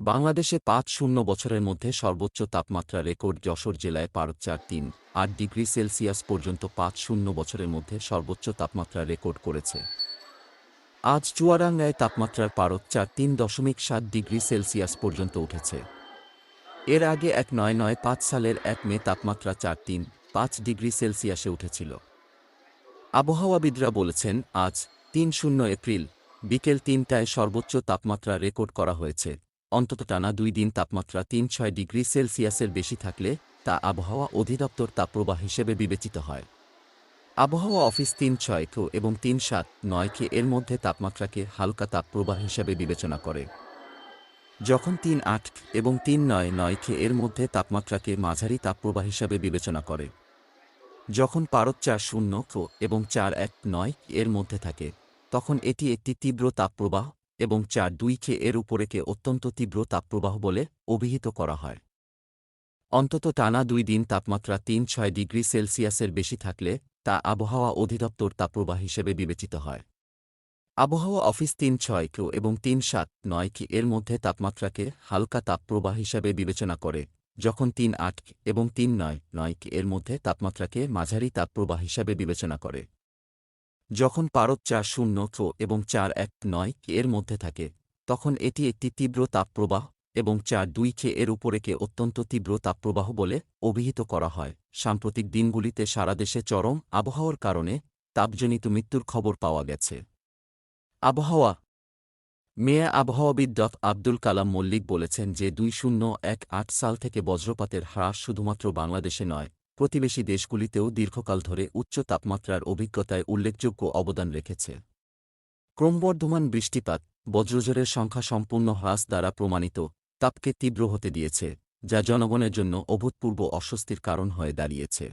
বাংলাদেশে পাঁচ শূন্য বছরের মধ্যে সর্বোচ্চ তাপমাত্রা রেকর্ড যশোর জেলায় পারদ চার তিন, আট ডিগ্রি সেলসিয়াস পর্যন্ত পাঁচ শূন্য বছরের মধ্যে সর্বোচ্চ তাপমাত্রা রেকর্ড করেছে। আজ চুয়াডাঙ্গায় তাপমাত্রার পারদ চার তিন দশমিক সাত ডিগ্রি সেলসিয়াস পর্যন্ত উঠেছে। এর আগে এক নয় নয় পাঁচ সালের এক মে তাপমাত্রা চার তিন, পাঁচ ডিগ্রি সেলসিয়াসে উঠেছিল। আবহাওয়াবিদরা বলেছেন, আজ তিন শূন্য এপ্রিল, বিকেল তিনটায় সর্বোচ্চ তাপমাত্রা রেকর্ড করা হয়েছে। অন্তত টানা দুই দিন তাপমাত্রা তিন ছয় ডিগ্রি সেলসিয়াসের বেশি থাকলে তা আবহাওয়া অধিদপ্তর তাপপ্রবাহ হিসেবে বিবেচিত হয়। আবহাওয়া অফিস তিন ছয় কে এবং তিন সাত নয় কে এর মধ্যে তাপমাত্রাকে হালকা তাপপ্রবাহ হিসেবে বিবেচনা করে। যখন তিন আট এবং তিন নয় নয় কে এর মধ্যে তাপমাত্রাকে মাঝারি তাপপ্রবাহ হিসাবে বিবেচনা করে। যখন পারদ চার শূন্য ক এবং চার এক নয় এর মধ্যে থাকে, তখন এটি একটি তীব্র তাপপ্রবাহ এবং চার দুই কে এর উপরেকে অত্যন্ত তীব্র তাপপ্রবাহ বলে অভিহিত করা হয়। অন্তত টানা দুই দিন তাপমাত্রা তিন ছয় ডিগ্রি সেলসিয়াসের বেশি থাকলে তা আবহাওয়া অধিদপ্তর তাপপ্রবাহ হিসেবে বিবেচিত হয়। আবহাওয়া অফিস তিন ছয় কে এবং তিন সাত নয় কি এর মধ্যে তাপমাত্রাকে হালকা তাপপ্রবাহ হিসাবে বিবেচনা করে, যখন তিন আট এবং তিন নয় নয় কি এর মধ্যে তাপমাত্রাকে মাঝারি তাপপ্রবাহ হিসাবে বিবেচনা করে। যখন পারদ চার শূন্য এবং চার এক নয় এর মধ্যে থাকে, তখন এটি একটি তীব্র তাপপ্রবাহ এবং চার দুই কে এর উপরেকে অত্যন্ত তীব্র তাপপ্রবাহ বলে অভিহিত করা হয়। সাম্প্রতিক দিনগুলিতে সারা দেশে চরম আবহাওয়ার কারণে তাপজনিত মৃত্যুর খবর পাওয়া গেছে। আবহাওয়া মেয়া আবহাওয়াবিদ ডফ আব্দুল কালাম মল্লিক বলেছেন যে দুই শূন্য এক আট সাল থেকে বজ্রপাতের হ্রাস শুধুমাত্র বাংলাদেশে নয় প্রতিবেশী দেশগুলিতেও দীর্ঘকাল ধরে উচ্চ তাপমাত্রার অভিজ্ঞতায় উল্লেখযোগ্য অবদান রেখেছে। ক্রমবর্ধমান বৃষ্টিপাত বজ্রঝড়ের সংখ্যা সম্পূর্ণ হ্রাস দ্বারা প্রমাণিত তাপকে তীব্র হতে দিয়েছে, যা জনগণের জন্য অভূতপূর্ব অস্বস্তির কারণ হয়ে দাঁড়িয়েছে।